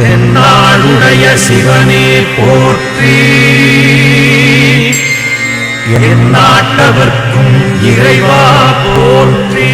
தென்னாளுடைய சிவனே போற்றி. என் நாட்டவர்க்கும் இறைவா போற்றி.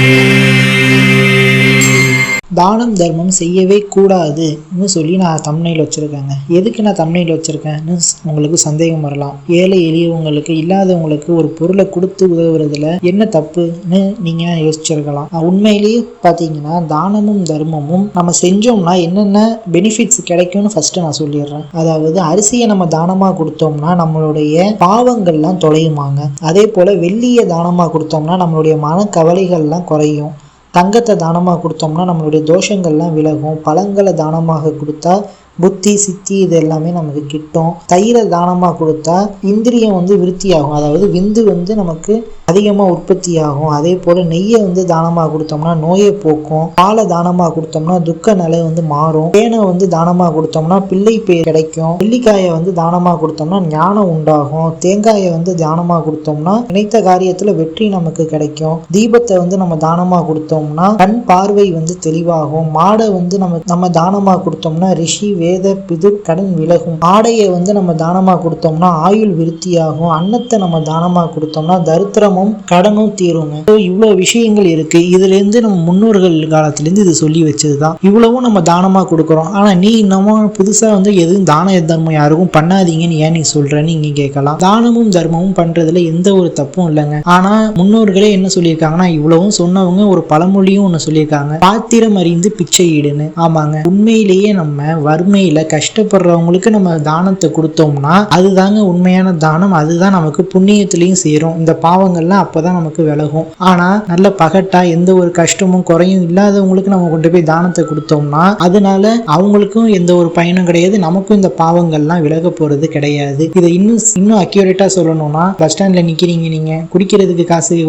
தானம் தர்மம் செய்யவே கூடாதுன்னு சொல்லி நான் தமிழில் வச்சுருக்கேங்க. எதுக்கு நான் தமிழில் வச்சுருக்கேன்னு உங்களுக்கு சந்தேகம் வரலாம். ஏழை எளியவங்களுக்கு இல்லாதவங்களுக்கு ஒரு பொருளை கொடுத்து உதவுறதுல என்ன தப்புன்னு நீங்கள் யோசிச்சிருக்கலாம். உண்மையிலேயே பார்த்தீங்கன்னா தானமும் தர்மமும் நம்ம செஞ்சோம்னா என்னென்ன பெனிஃபிட்ஸ் கிடைக்கும்னு ஃபஸ்ட்டு நான் சொல்லிடுறேன். அதாவது அரிசியை நம்ம தானமாக கொடுத்தோம்னா நம்மளுடைய பாவங்கள்லாம் தொலையுமாங்க. அதே போல் வெள்ளியை தானமாக கொடுத்தோம்னா நம்மளுடைய மனக்கவலைகள்லாம் குறையும். தங்கத்தை தானமாக கொடுத்தோம்னா நம்மளுடைய தோஷங்கள்லாம் விலகும் பழங்களை தானமாக கொடுத்தா புத்தி சித்தி இது எல்லாமே நமக்கு கிட்டும் தயிரை தானமாக கொடுத்தா இந்திரியம் வந்து விருத்தியாகும். அதாவது விந்து வந்து நமக்கு அதிகமாக உற்பத்தி ஆகும் அதே போல் நெய்யை வந்து தானமாக கொடுத்தோம்னா நோயை போக்கும். பாலை தானமாக கொடுத்தோம்னா துக்க நிலை வந்து மாறும். தேனை வந்து தானமாக கொடுத்தோம்னா பிள்ளை பேர் கிடைக்கும். நெல்லிக்காயை வந்து தானமாக கொடுத்தோம்னா ஞானம் உண்டாகும். தேங்காயை வந்து தானமாக கொடுத்தோம்னா நினைத்த காரியத்தில் வெற்றி நமக்கு கிடைக்கும். தீபத்தை வந்து நம்ம தானமாக கொடுத்தோம்னா கண் பார்வை வந்து தெளிவாகும். மாடை வந்து நம்ம நம்ம தானமாக கொடுத்தோம்னா ரிஷி வேத பிது கடன் விலகும். ஆடையை வந்து நம்ம தானமாக கொடுத்தோம்னா ஆயுள் விருத்தியாகும். அன்னத்தை நம்ம தானமாக கொடுத்தோம்னா தரித்திரமும் கடனும் தீருங்க. இவ்வளோ விஷயங்கள் இருக்கு. இதுல இருந்து நம்ம முன்னோர்கள் காலத்துலேருந்து இது சொல்லி வச்சது தான் இவ்வளவும் நம்ம தானமாக கொடுக்குறோம். ஆனால் நீ இன்னமும் புதுசாக வந்து எதுவும் தான தர்மம் யாருக்கும் பண்ணாதீங்கன்னு ஏன் நீ சொல்கிறேன்னு நீங்க கேட்கலாம். தானமும் தர்மமும் பண்ணுறதுல எந்த ஒரு தப்பும் இல்லைங்க. ஆனால் முன்னோர்களே என்ன சொல்லியிருக்காங்கன்னா இவ்வளவும் சொன்னவங்க ஒரு பழமொழியும் ஒன்று சொல்லியிருக்காங்க. பாத்திரம் அறிந்து பிச்சை ஈடுன்னு ஆமாங்க. உண்மையிலேயே நம்ம உண்மையில கஷ்டப்படுறவங்களுக்கு நம்ம தானத்தை கொடுத்தோம்னா அதுதாங்க உண்மையான தானம் அதுதான் நமக்கு புண்ணியத்திலையும் சேரும். இந்த பாவங்கள்லாம் அப்பதான் நமக்கு விலகும். ஆனா நல்ல பகட்டா எந்த ஒரு கஷ்டமும் குறையும் இல்லாதவங்களுக்கு நம்ம கொண்டு போய் தானத்தை கொடுத்தோம்னா அதனால அவங்களுக்கும் எந்த ஒரு பயனும் கிடையாது. நமக்கும் இந்த பாவங்கள்லாம் விலக போறது கிடையாது. இதை இன்னும் இன்னும் அக்யூரேட்டா சொல்லணும்னா பஸ் ஸ்டாண்ட்ல நிக்கிறீங்க நீங்க. குடிக்கிறதுக்கு காசு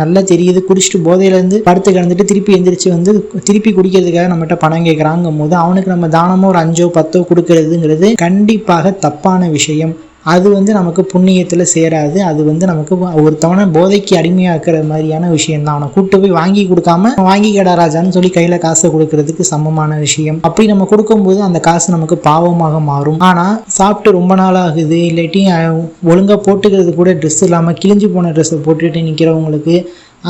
நல்லா தெரியுது. குடிச்சிட்டு போதையில இருந்து படுத்து கிடந்துட்டு திருப்பி எந்திரிச்சு வந்து திருப்பி குடிக்கிறதுக்காக நம்மகிட்ட பணம் கேட்கறாங்கும் போது அவனுக்கு நம்ம தானமோ ஒரு அஞ்சோ பத்தோ கொடுக்கறதுங்கிறது கண்டிப்பாக தப்பான விஷயம். அது வந்து நமக்கு புண்ணியத்தில் சேராது. அது வந்து நமக்கு ஒருத்தவனை போதைக்கு அடிமையாக்குற மாதிரியான விஷயம் தான் அவனை கூட்டு போய் வாங்கி கொடுக்காம வாங்கி கடா ராஜான்னு சொல்லி கையில் காசை கொடுக்கறதுக்கு சமமான விஷயம். அப்படி நம்ம கொடுக்கும்போது அந்த காசு நமக்கு பாவமாக மாறும். ஆனால் சாப்பிட்டு ரொம்ப நாள் ஆகுது. இல்லாட்டி ஒழுங்காக ஒழுங்கா போட்டுக்கிறது கூட ட்ரெஸ் இல்லாமல் கிழிஞ்சு போன ட்ரெஸ்ஸை போட்டுட்டு நிற்கிறவங்களுக்கு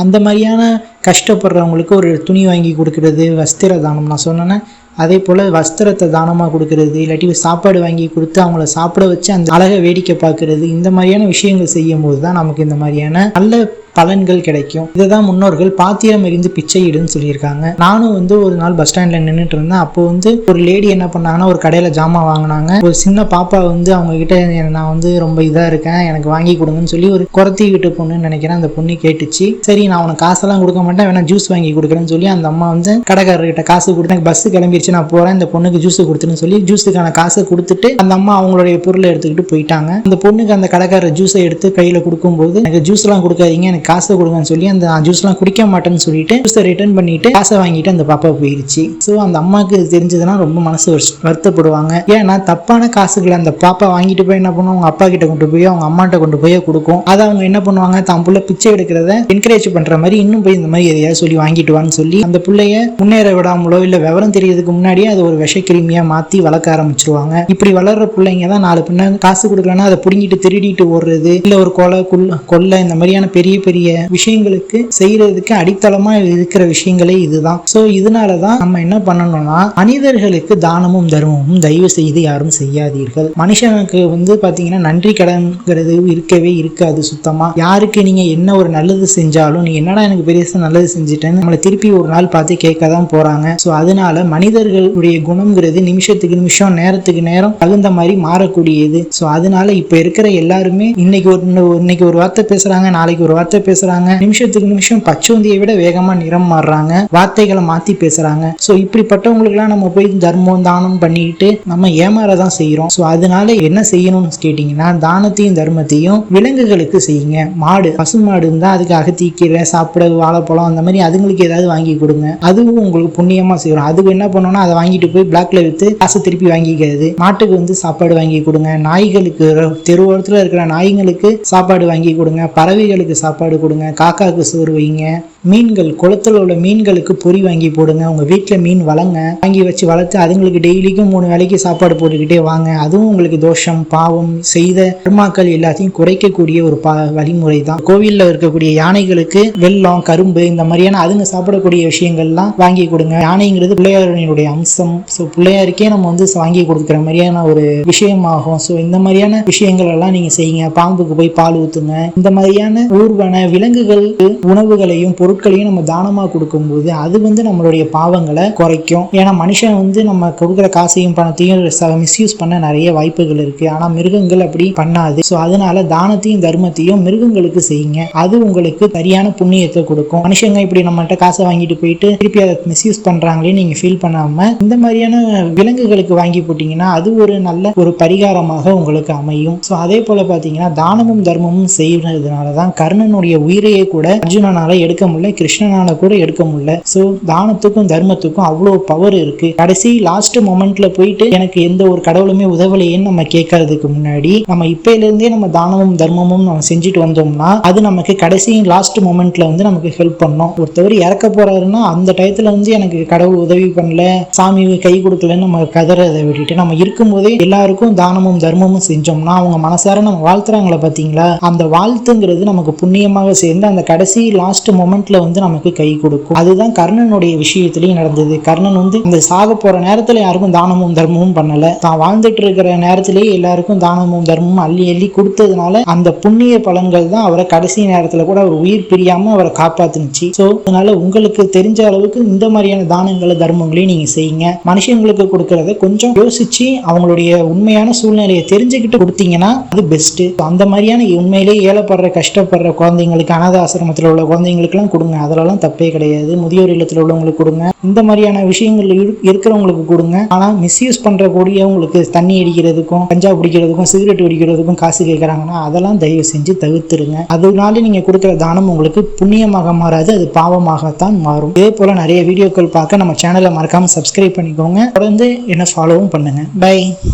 அந்த மாதிரியான கஷ்டப்படுறவங்களுக்கு ஒரு துணி வாங்கி கொடுக்கறது வஸ்திர தானம். நான் சொன்னேன்னா அதே போல் வஸ்திரத்தை தானமாக கொடுக்கறது இல்லாட்டி சாப்பாடு வாங்கி கொடுத்து அவங்கள சாப்பிட வச்சு அந்த அழகை வேடிக்கை பார்க்கறது இந்த மாதிரியான விஷயங்கள் செய்யும் போது தான் நமக்கு இந்த மாதிரியான நல்ல பலன்கள் கிடைக்கும். இதை தான் முன்னோர்கள் பாத்திரம் எறிந்து பிச்சையிடுன்னு சொல்லியிருக்காங்க. நானும் வந்து ஒரு நாள் பஸ் ஸ்டாண்டில் நின்றுட்டு இருந்தேன். அப்போ வந்து ஒரு லேடி என்ன பண்ணாங்கன்னா ஒரு கடையில் ஜாமான் வாங்கினாங்க. ஒரு சின்ன பாப்பா வந்து அவங்க கிட்ட நான் வந்து ரொம்ப இதாக இருக்கேன் எனக்கு வாங்கி கொடுங்கன்னு சொல்லி ஒரு குறைத்திக்கிட்டு பொண்ணுன்னு நினைக்கிறேன். அந்த பொண்ணு கேட்டுச்சு. சரி நான் உனக்கு காசெல்லாம் கொடுக்க மாட்டேன். வேணா ஜூஸ் வாங்கி கொடுக்குறேன்னு சொல்லி அந்த அம்மா வந்து கடைக்காரர்கிட்ட காசு கொடுத்து எனக்கு பஸ் கிளம்பிடுச்சு நான் போகிறேன் இந்த பொண்ணுக்கு ஜூஸ் கொடுத்துன்னு சொல்லி ஜூஸுக்கான காசை கொடுத்துட்டு அந்த அம்மா அவங்களுடைய பொருளை எடுத்துக்கிட்டு போயிட்டாங்க. அந்த பொண்ணுக்கு அந்த கடைக்காரர் ஜூஸை எடுத்து கையில் கொடுக்கும்போது எனக்கு ஜூஸ்லாம் கொடுக்காதீங்க எனக்கு காசை கொடுங்கன்னு சொல்லி அந்த ஜூஸ்லாம் குடிக்க மாட்டேன்னு சொல்லிட்டு ஜூஸை ரிட்டர்ன் பண்ணிட்டு காசை வாங்கிட்டு அந்த பாப்பா போயிடுச்சு ஸோ அந்த அம்மாவுக்கு தெரிஞ்சதுன்னா ரொம்ப மனசு வருத்தப்படுவாங்க. ஏன்னா தப்பான காசுகளை அந்த பாப்பா வாங்கிட்டு போய் என்ன பண்ணுவோம் அவங்க அப்பா கிட்ட கொண்டு போய் அவங்க அம்மாட்ட கொண்டு போய் கொடுக்கும். அதை அவங்க என்ன பண்ணுவாங்க? தான் புள்ள பிச்சை எடுக்கிறத என்கரேஜ் பண்ற மாதிரி இன்னும் போய் இந்த மாதிரி எதையாவது சொல்லி வாங்கிட்டு வான்னு சொல்லி அந்த பிள்ளைய முன்னேற விடாமலோ இல்ல விவரம் தெரியறதுக்கு முன்னாடியே அது ஒரு விஷக்கிருமியா மாத்தி வளர்க்க ஆரம்பிச்சிருவாங்க. இப்படி வளர்ற பிள்ளைங்க தான் நாலு பின்ன காசு கொடுக்கலன்னா அதை புடுங்கிட்டு திருடிட்டு ஓடுறது இல்ல ஒரு கொலை கொள்ள கொள்ளை இந்த மாதிரியான பெரிய பெரிய விஷயங்களுக்கு செய்யறதுக்கு அடித்தளமா இருக்கிற விஷயங்களே இதுதான். சோ இதனாலதான் நம்ம என்ன பண்ணணும்னா மனிதர்களுக்கு தானமும் தர்மமும் தயவு செய்து யாரும் செய்யாதீர்கள். மனுஷனுக்கு வந்து பாத்தீங்கன்னா நன்றி கடன்கிறது இருக்கவே இருக்காது சுத்தமா. யாருக்கு நீங்க என்ன ஒரு நல்லது செஞ்சாலும் நீ என்னடா எனக்கு பெருசா நல்லது செஞ்சுட்டேன்னு நம்மளை திருப்பி ஒரு நாள் பார்த்து கேட்க தான் போறாங்க. ஸோ அதனால மனிதர்களுடைய குணம்ங்கிறது நிமிஷத்துக்கு நிமிஷம் நேரத்துக்கு நேரம் தகுந்த மாதிரி மாறக்கூடியது. ஸோ அதனால இப்ப இருக்கிற எல்லாருமே இன்னைக்கு ஒரு இன்னைக்கு ஒரு வார்த்தை பேசுறாங்க நாளைக்கு ஒரு வார்த்தை பேசுறாங்க. நிமிஷத்துக்கு நிமிஷம் பச்சோந்தியை விட வேகமா நிறம் மாறுறாங்க. வார்த்தைகளை மாத்தி பேசுறாங்க. ஸோ இப்படிப்பட்டவங்களுக்குலாம் நம்ம போய் தர்மம் தானம் பண்ணிட்டு நம்ம ஏமாறதான் செய்யறோம். ஸோ அதனால என்ன செய்யணும்னு கேட்டீங்கன்னா தானத்தையும் தர்மத்தையும் விலங்குகளுக்கு செய்யுங்க. மாடு பசு மாடு இருந்தா அதுக்கு அகத்திக்கீரை சாப்பிட வாழைப்பழம் பழம் அந்த மாதிரி அதுங்களுக்கு ஏதாவது வாங்கி கொடுங்க. அதுவும் உங்களுக்கு புண்ணியமா செய்யணும் அதுக்கு என்ன பண்ணணும்னா அதை வாங்கிட்டு போய் பிளாக்ல விற்று காசு திருப்பி வாங்கிக்கிறது. மாட்டுக்கு வந்து சாப்பாடு வாங்கி கொடுங்க. நாய்களுக்கு தெருவோரத்தில் இருக்கிற நாய்களுக்கு சாப்பாடு வாங்கி கொடுங்க. பறவைகளுக்கு சாப்பாடு கொடுங்க. காக்காவுக்கு சோறு வைங்க. மீன்கள் குளத்துல உள்ள மீன்களுக்கு பொறி வாங்கி போடுங்க. உங்க வீட்டில் மீன் வளங்க. வாங்கி வச்சு வளர்த்து அதுங்களுக்கு டெய்லிக்கும் மூணு வேளைக்கு சாப்பாடு போட்டுக்கிட்டே வாங்க. அதுவும் உங்களுக்கு தோஷம் பாவம் செய்த கர்மாக்கள் எல்லாத்தையும் குறைக்கக்கூடிய ஒரு பா வழிமுறை தான் கோவிலில் இருக்கக்கூடிய யானைகளுக்கு வெல்லம் கரும்பு இந்த மாதிரியான அதுங்க சாப்பிடக்கூடிய விஷயங்கள்லாம் வாங்கி கொடுங்க. யானைங்கிறது பிள்ளையாரனுடைய அம்சம். ஸோ பிள்ளையாருக்கே நம்ம வந்து வாங்கி கொடுக்குற மாதிரியான ஒரு விஷயமாகும். ஸோ இந்த மாதிரியான விஷயங்கள் எல்லாம் நீங்க செய்யுங்க. பாம்புக்கு போய் பால் ஊத்துங்க. இந்த மாதிரியான ஊர்வன விலங்குகள் உணவுகளையும் பொருட்களையும் நம்ம தானமாக கொடுக்கும்போது அது வந்து நம்மளுடைய பாவங்களை குறைக்கும். ஏன்னா மனுஷன் வந்து நம்ம கொடுக்குற காசையும் பணத்தையும் மிஸ்யூஸ் பண்ண நிறைய வாய்ப்புகள் இருக்கு. ஆனால் மிருகங்கள் அப்படி பண்ணாது. ஸோ அதனால தானத்தையும் தர்மத்தையும் மிருகங்களுக்கு செய்யுங்க. அது உங்களுக்கு சரியான புண்ணியத்தை கொடுக்கும். மனுஷங்க இப்படி நம்மகிட்ட காசை வாங்கிட்டு போயிட்டு திருப்பி அதை மிஸ்யூஸ் பண்றாங்களே நீங்க ஃபீல் பண்ணாம இந்த மாதிரியான விலங்குகளுக்கு வாங்கி போட்டீங்கன்னா அது ஒரு நல்ல ஒரு பரிகாரமாக உங்களுக்கு அமையும். ஸோ அதே போல பாத்தீங்கன்னா தானமும் தர்மமும் செய்யறதுனால தான் கர்ணனுடைய உயிரையே கூட அர்ஜுனனால எடுக்க முடியல கிருஷ்ணனால கூட எடுக்க முடியல. ஸோ தானத்துக்கும் தர்மத்துக்கும் அவ்வளோ பவர் இருக்கு. கடைசி லாஸ்ட் மொமெண்ட்ல போயிட்டு எனக்கு எந்த ஒரு கடவுளுமே உதவலையேன்னு நம்ம கேட்கறதுக்கு முன்னாடி நம்ம இப்பையில இருந்தே நம்ம தானமும் தர்மமும் நம்ம செஞ்சுட்டு வந்தோம்னா அது நமக்கு கடைசி லாஸ்ட் மொமெண்ட்ல வந்து நமக்கு ஹெல்ப் பண்ணோம். ஒருத்தவர் இறக்க போறாருன்னா அந்த டயத்துல வந்து எனக்கு கடவுள் உதவி பண்ணல சாமி கை கொடுக்கலன்னு நம்ம கதறதை விட்டுட்டு நம்ம இருக்கும்போதே எல்லாருக்கும் தானமும் தர்மமும் செஞ்சோம்னா அவங்க மனசார நம்ம வாழ்த்துறாங்களே பார்த்தீங்களா அந்த வாழ்த்துங்கிறது நமக்கு புண்ணியமாக சேர்ந்து அந்த கடைசி லாஸ்ட் மொமெண்ட்ல வந்து நமக்கு கை கொடுக்கும். அதுதான் கர்ணனுடைய விஷயத்திலையும் நடந்தது. கர்ணன் வந்து இந்த சாக போற நேரத்துல யாருக்கும் தானமும் தர்மமும் பண்ணல. தான் வாழ்ந்துட்டு இருக்கிற நேரத்திலேயே எல்லாருக்கும் தானமும் தர்மமும் அள்ளி அள்ளி கொடுத்ததுனால அந்த புண்ணிய பலன்கள் தான் அவரை கடைசி நேரத்துல கூட அவர் உயிர் பிரியாம அவரை காப்பாத்துனுச்சு. ஸோ அதனால உங்களுக்கு தெரிஞ்ச அளவுக்கு இந்த மாதிரியான தானங்களை தர்மங்களையும் நீங்க செய்யுங்க. மனுஷங்களுக்கு கொடுக்கறத கொஞ்சம் யோசிச்சு அவங்களுடைய உண்மையான சூழ்நிலையை தெரிஞ்சுக்கிட்டு கொடுத்தீங்கன்னா அது பெஸ்ட் அந்த மாதிரியான உண்மையிலேயே ஏழைப்படுற கஷ்டப்படுற குழந்தைங்களுக்கு அனாத ஆசிரமத்தில் உள்ள குழந்தைங்களுக்குலாம் கொடுங்க. அதெல்லாம் தப்பே கிடையாது. முதியோர் இல்லத்தில் உள்ளவங்களுக்கு கொடுங்க. இந்த மாதிரியான விஷயங்கள் இரு- இருக்கிறவங்களுக்கு கொடுங்க. ஆனா மிஸ்யூஸ் பண்ற கூடியவங்களுக்கு தண்ணி அடிக்கிறதுக்கும் கஞ்சா பிடிக்கிறதுக்கும் சிகரெட் பிடிக்கிறதுக்கும் காசு கேட்கறாங்கன்னா அதெல்லாம் தயவு செஞ்சு தவிர்த்துருங்க. அதனால நீங்க கொடுக்குற தானம் உங்களுக்கு புண்ணியமாக மாறாது. அது பாவமாகத்தான் மாறும். இதே போல நிறைய வீடியோக்கள் பார்க்க நம்ம சேனலை மறக்காம சப்ஸ்கிரைப் பண்ணிக்கோங்க. தொடர்ந்து என்ன ஃபாலோவும் பண்ணுங்க. பை